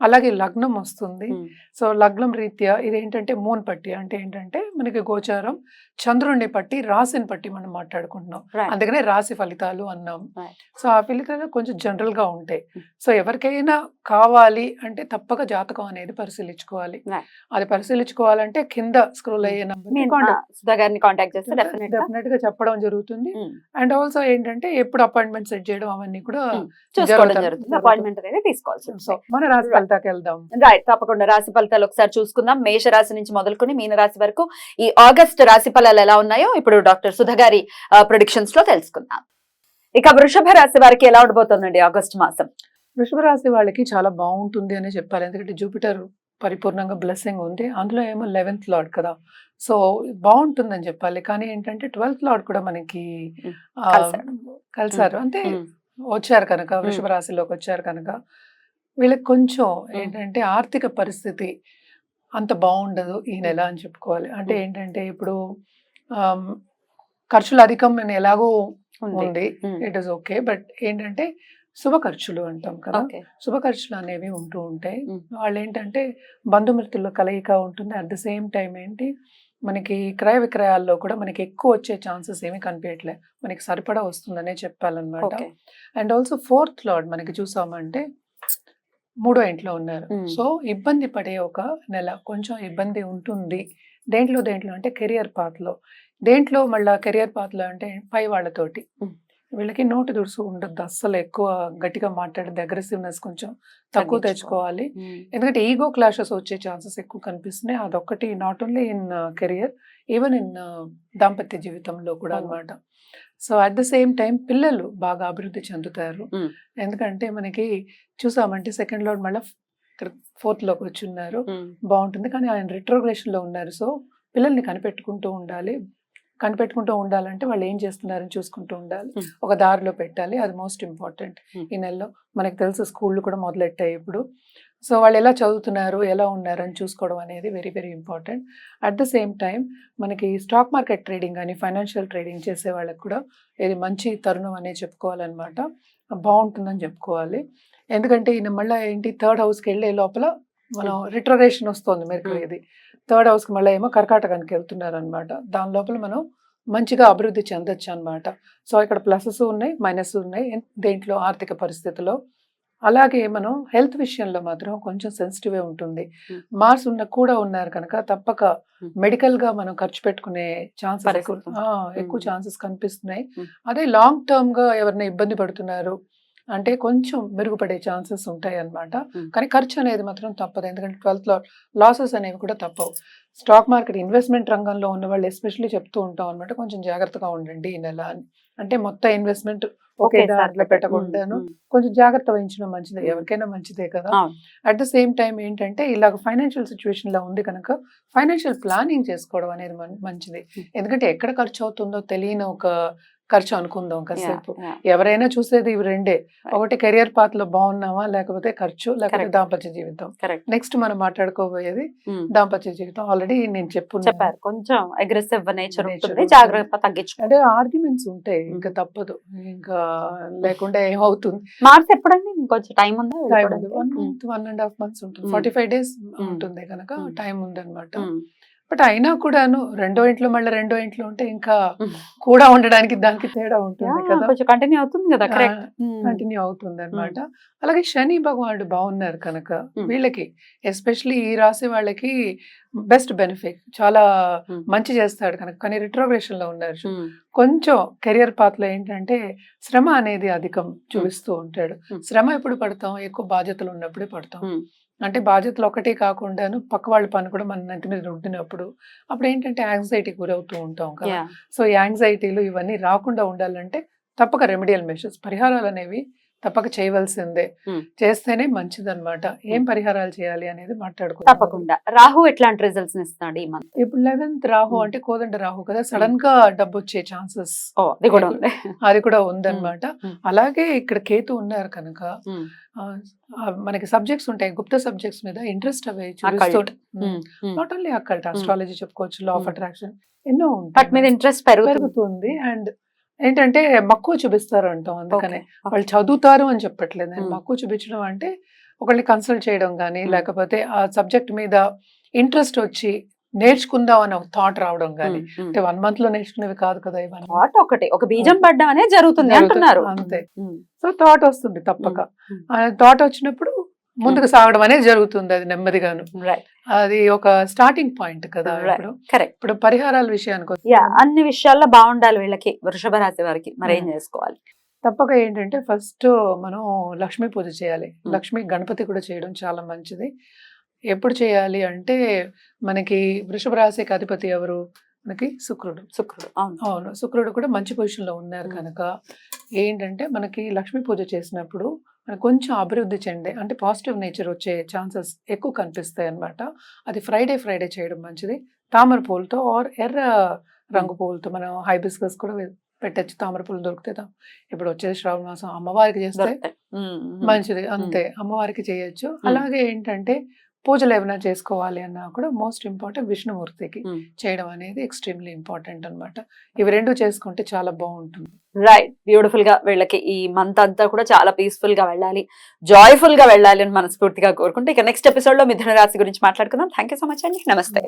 అలాగే లగ్నం వస్తుంది సో లగ్నం రీత్యా ఇది ఏంటంటే మూన్ పట్టి అంటే ఏంటంటే మనకి గోచారం చంద్రుడిని పట్టి రాశిని పట్టి మనం మాట్లాడుకుంటున్నాం. అందుకనే రాశి ఫలితాలు అన్నాం. సో ఆ ఫలితాలు కొంచెం జనరల్గా ఉంటాయి. సో ఎవరికైనా కావాలి అంటే తప్పక జాతకం అనేది పరిశీలించుకోవాలి. అది పరిశీలించుకోవాలంటే కింద స్క్రోల్ అయ్యే గారిని కాంటాక్ట్ చేస్తే డెఫినెట్గా చెప్పడం జరుగుతుంది ఉమ్. అండ్ ఆల్సో ఏంటంటే ఎప్పుడు అపాయింట్మెంట్ సెట్ చేయడం అవన్నీ కూడా ఉమ్. చూసుకోవడం జరుగుతుంది. జరుగుతుంది అపాయింట్మెంట్ తీసుకోవాల్సి సో మన రాశి ఫలితాకి వెళ్దాం రైట్ తప్పకుండా. రాశి ఫలితాలు ఒకసారి చూసుకుందాం. మేష రాశి నుంచి మొదలుకొని మీన రాశి వరకు ఈ ఆగస్ట్ రాశి ఫలాలు ఎలా ఉన్నాయో ఇప్పుడు డాక్టర్ సుధా గారి ప్రొడిక్షన్స్లో తెలుసుకుందాం. ఇక వృషభ రాశి వారికి ఎలా ఉండబోతుందండి ఆగస్ట్ మాసం? వృషభ రాశి వాళ్ళకి చాలా బాగుంటుంది అని చెప్పాలి. ఎందుకంటే జూపిటర్ పరిపూర్ణంగా బ్లెస్సింగ్ ఉంది. అందులో ఏమో లెవెన్త్ లార్డ్ కదా. సో బాగుంటుందని చెప్పాలి. కానీ ఏంటంటే ట్వెల్త్ లార్డ్ కూడా మనకి. కలిసారు అంటే. వచ్చారు కనుక వృషభ రాశిలోకి వచ్చారు కనుక. వీళ్ళకి కొంచెం ఏంటంటే ఆర్థిక పరిస్థితి అంత బాగుండదు ఈ నెల అని చెప్పుకోవాలి. అంటే. ఏంటంటే ఇప్పుడు ఖర్చులు అధికం అని ఎలాగో ఉంది. ఇట్ ఇస్ ఓకే బట్ ఏంటంటే శుభ ఖర్చులు అంటాం కదా. శుభ ఖర్చులు అనేవి ఉంటూ ఉంటాయి. వాళ్ళు ఏంటంటే బంధుమిత్రుల కలయిక ఉంటుంది. అట్ ద సేమ్ టైం ఏంటి మనకి క్రయ విక్రయాల్లో కూడా మనకి ఎక్కువ వచ్చే ఛాన్సెస్ ఏమీ కనిపించట్లే. మనకి సరిపడా వస్తుందనే చెప్పాలన్నమాట. అండ్ ఆల్సో ఫోర్త్ లార్డ్ మనకి చూసామంటే మూడో ఇంట్లో ఉన్నారు. సో ఇబ్బంది పడే ఒక నెల కొంచెం ఇబ్బంది ఉంటుంది దేంట్లో దేంట్లో అంటే కెరియర్ పాత్లో దేంట్లో మళ్ళా కెరియర్ పాత్లో అంటే పై వాళ్ళతోటి. వీళ్ళకి నోటి దుడుసు ఉండద్దు అస్సలు ఎక్కువ గట్టిగా మాట్లాడేది అగ్రెసివ్నెస్ కొంచెం తక్కువ. తెచ్చుకోవాలి ఎందుకంటే ఈగో క్లాషెస్ వచ్చే ఛాన్సెస్ ఎక్కువ కనిపిస్తున్నాయి అదొకటి not only in career even in దాంపత్య జీవితంలో కూడా Oh. So at the same time పిల్లలు బాగా అభివృద్ధి చెందుతారు. ఎందుకంటే మనకి చూసామంటే సెకండ్ లోడ్ మళ్ళీ ఫోర్త్లోకి వచ్చి ఉన్నారు బాగుంటుంది. కానీ ఆయన retrogression లో ఉన్నారు. సో పిల్లల్ని కనిపెట్టుకుంటూ ఉండాలి. కనిపెట్టుకుంటూ ఉండాలంటే వాళ్ళు ఏం చేస్తున్నారని చూసుకుంటూ ఉండాలి. ఒక దారిలో పెట్టాలి. అది మోస్ట్ ఇంపార్టెంట్. ఈ నెలలో మనకు తెలుసు స్కూళ్ళు కూడా మొదలెట్టాయి ఇప్పుడు. సో వాళ్ళు ఎలా చదువుతున్నారు ఎలా ఉన్నారు అని చూసుకోవడం అనేది very very important at the same time మనకి స్టాక్ మార్కెట్ ట్రేడింగ్ కానీ ఫైనాన్షియల్ ట్రేడింగ్ చేసే వాళ్ళకి కూడా ఇది మంచి తరుణం అనేది చెప్పుకోవాలన్నమాట. బాగుంటుందని చెప్పుకోవాలి. ఎందుకంటే ఈయన మళ్ళీ ఏంటి థర్డ్ హౌస్కి వెళ్ళే లోపల మనం రిట్రరేషన్ వస్తుంది Hmm. ఇది. థర్డ్ హౌస్కి మళ్ళీ ఏమో కర్కాటకానికి వెళ్తున్నారు అనమాట దాని లోపల మనం మంచిగా అభివృద్ధి చెందొచ్చు అనమాట సో ఇక్కడ ప్లసెస్ ఉన్నాయి మైనస్ ఉన్నాయి. దేంట్లో ఆర్థిక పరిస్థితిలో అలాగే మనం హెల్త్ విషయంలో మాత్రం కొంచెం సెన్సిటివే ఉంటుంది. మార్స్ ఉన్న కూడా ఉన్నారు కనుక తప్పక. మెడికల్గా మనం ఖర్చు పెట్టుకునే ఛాన్సెస్ ఎక్కువ. ఛాన్సెస్ కనిపిస్తున్నాయి. అదే లాంగ్ టర్మ్గా ఎవరైనా ఇబ్బంది పడుతున్నారు అంటే కొంచెం మెరుగుపడే ఛాన్సెస్ ఉంటాయి అన్నమాట Hmm. కానీ ఖర్చు అనేది మాత్రం తప్పదు ఎందుకంటే ట్వెల్త్లో లాసెస్ అనేవి కూడా తప్పవు స్టాక్ మార్కెట్ ఇన్వెస్ట్మెంట్ రంగంలో ఉన్న వాళ్ళు ఎస్పెషల్లీ చెప్తూ ఉంటాం అనమాట కొంచెం జాగ్రత్తగా ఉండండి ఈ నెల అని అంటే మొత్తం ఇన్వెస్ట్మెంట్ ఒకే దాంట్లో పెట్టకుండాను కొంచెం జాగ్రత్త వహించడం మంచిదే. ఎవరికైనా మంచిదే కదా. అట్ ద సేమ్ టైం ఏంటంటే ఇలాగ ఫైనాన్షియల్ సిచ్యువేషన్లో ఉంది కనుక ఫైనాన్షియల్ ప్లానింగ్ చేసుకోవడం అనేది మంచిది. ఎందుకంటే ఎక్కడ ఖర్చు అవుతుందో తెలియని ఒక ఖర్చు అనుకుందాం కాసేపు. ఎవరైనా చూసేది ఇవి రెండే ఒకటి కెరియర్ పాత్లో బాగున్నామా లేకపోతే ఖర్చు లేకపోతే. దాంపత్య జీవితం. నెక్స్ట్ మనం మాట్లాడుకోబోయేది. దాంపత్య జీవితం ఆల్రెడీ నేను చెప్పు చెప్పారు కొంచెం అగ్రెసివ్ నేచర్ ఉంటుంది. జాగ్రత్త తగ్గించుకో అంటే ఆర్గ్యుమెంట్స్ ఉంటాయి ఇంకా తప్పదు ఇంకా లేకుండా ఏమవుతుంది మార్స్ ఎప్పుడండి ఇంకొంచెం టైం ఉందా time? One. Month one and half months ఉంటుంది. Forty five days. ఉంటుంది కనుక. టైం ఉందన్నమాట. బట్ అయినా కూడాను రెండో ఇంట్లో మళ్ళీ రెండో ఇంట్లో ఉంటే ఇంకా. కూడా ఉండడానికి దానికి తేడా ఉంటుంది కదా. కొంచెం కంటిన్యూ అవుతుంది కదా కరెక్ట్ కంటిన్యూ అవుతుంది అనమాట అలాగే శని భగవానుడు బాగున్నారు కనుక. వీళ్ళకి ఎస్పెషలీ ఈ రాశి వాళ్ళకి బెస్ట్ బెనిఫిట్. చాలా. మంచి చేస్తాడు కనుక. కానీ రిట్రోగ్రేషన్లో ఉన్నారు కొంచెం కెరియర్ పాత్లో ఏంటంటే శ్రమ అనేది అధికం చూపిస్తూ ఉంటాడు. శ్రమ ఎప్పుడు పడతాం? ఎక్కువ బాధ్యతలు ఉన్నప్పుడే పడతాం. అంటే బాధ్యతలు ఒకటే కాకుండాను పక్క వాళ్ళ పని కూడా మన నెత్తి మీద రుద్దినప్పుడు అప్పుడు ఏంటంటే యాంగ్జైటీ గురవుతూ ఉంటాం కదా. సో యాంగ్జైటీలు ఇవన్నీ రాకుండా ఉండాలంటే తప్పక రెమెడియల్ మెషర్స్ పరిహారాలు అనేవి తప్పక చేయవలసిందే. చేస్తేనే మంచిదన్నమాట. ఏం Hmm. పరిహారాలు చేయాలి అనేది మాట్లాడుకుందాం. తప్పకుండా. రాహు ఎట్లాంటి రిజల్ట్స్ ఇస్తున్నాడు ఈ మంత్ ఇప్పుడు లెవెన్త్ రాహు. అంటే కోదండ రాహు కదా. సడన్గా డబ్బు వచ్చే ఛాన్సెస్ అది కూడా ఉంది. అది కూడా ఉందన్నమాట. అలాగే ఇక్కడ కేతు ఉన్నారు కనుక మనకి సబ్జెక్ట్స్ ఉంటాయి. గుప్త సబ్జెక్ట్స్ మీద ఇంట్రెస్ట్ అవి. నాట్ ఓన్లీ అక్కల్ట్ అస్ట్రాలజీ చెప్పుకోవచ్చు లా ఆఫ్. అట్రాక్షన్ ఎన్నో వాటి మీద ఉంటాయి ఇంట్రెస్ట్ పెరుగుతుంది. అండ్ ఏంటంటే మక్కువ చూపిస్తారు అంటాం అందుకనే. వాళ్ళు చదువుతారు అని చెప్పట్లేదు నేను. మక్కువ చూపించడం అంటే ఒకళ్ళని కన్సల్ట్ చేయడం కానీ. లేకపోతే ఆ సబ్జెక్ట్ మీద ఇంట్రెస్ట్ వచ్చి నేర్చుకుందాం అని ఒక థాట్ రావడం కానీ. అంటే వన్ మంత్లో నేర్చుకునేవి కాదు కదా ఇవన్నీ థాట్ ఒకటి ఒక బీజం పడ్డం అనేది జరుగుతుంది. అంటున్నారు అంతే. సో థాట్ వస్తుంది తప్పక. ఆ థాట్ వచ్చినప్పుడు ముందుకు సాగడం అనేది జరుగుతుంది అది నెమ్మదిగాను. అది ఒక స్టార్టింగ్ పాయింట్ కదా. ఇప్పుడు. కరెక్ట్ ఇప్పుడు పరిహారాల విషయానికి అన్ని విషయాల్లో బాగుండాలి వీళ్ళకి వృషభ రాశి వారికి. మరి ఏం ఉమ్. చేసుకోవాలి? తప్పక ఏంటంటే ఫస్ట్ మనం లక్ష్మీ పూజ చేయాలి. Hmm. లక్ష్మీ గణపతి కూడా చేయడం చాలా మంచిది. ఎప్పుడు చేయాలి అంటే మనకి వృషభ రాశికి అధిపతి ఎవరు? మనకి శుక్రుడు. శుక్రుడు అవును. అవును శుక్రుడు కూడా మంచి పొజిషన్లో ఉన్నారు Hmm. కనుక. ఏంటంటే మనకి లక్ష్మీ పూజ చేసినప్పుడు కొంచెం అభివృద్ధి చెందే అంటే పాజిటివ్ నేచర్ వచ్చే ఛాన్సెస్ ఎక్కువ కనిపిస్తాయి అన్నమాట. అది ఫ్రైడే ఫ్రైడే చేయడం మంచిది. తామర పూలతో ఆర్ ఎర్ర రంగు పూలతో మనం హైబిస్కస్ కూడా పెట్టచ్చు. తామర పూలు దొరికితే తా- ఇప్పుడు వచ్చేది శ్రావణ మాసం. అమ్మవారికి చేస్తే దొరుకుతాయి. మంచిది. అంతే. అమ్మవారికి చేయొచ్చు. అలాగే ఏంటంటే పూజలు ఏమైనా చేసుకోవాలి అన్నా కూడా మోస్ట్ ఇంపార్టెంట్ విష్ణుమూర్తికి ఉమ్. చేయడం అనేది ఎక్స్ట్రీమ్లీ ఇంపార్టెంట్ అన్నమాట. ఇవి రెండు చేసుకుంటే చాలా బాగుంటుంది. రైట్ బ్యూటిఫుల్గా వీళ్ళకి ఈ మంత్ అంతా కూడా చాలా పీస్ఫుల్గా వెళ్ళాలి. జాయ్ఫుల్గా వెళ్ళాలి అని మనస్ఫూర్తిగా కోరుకుంటే ఇక నెక్స్ట్ ఎపిసోడ్లో మిథున రాశి గురించి మాట్లాడుకుందాం. థ్యాంక్ యూ సో మచ్ అండి. నమస్తే.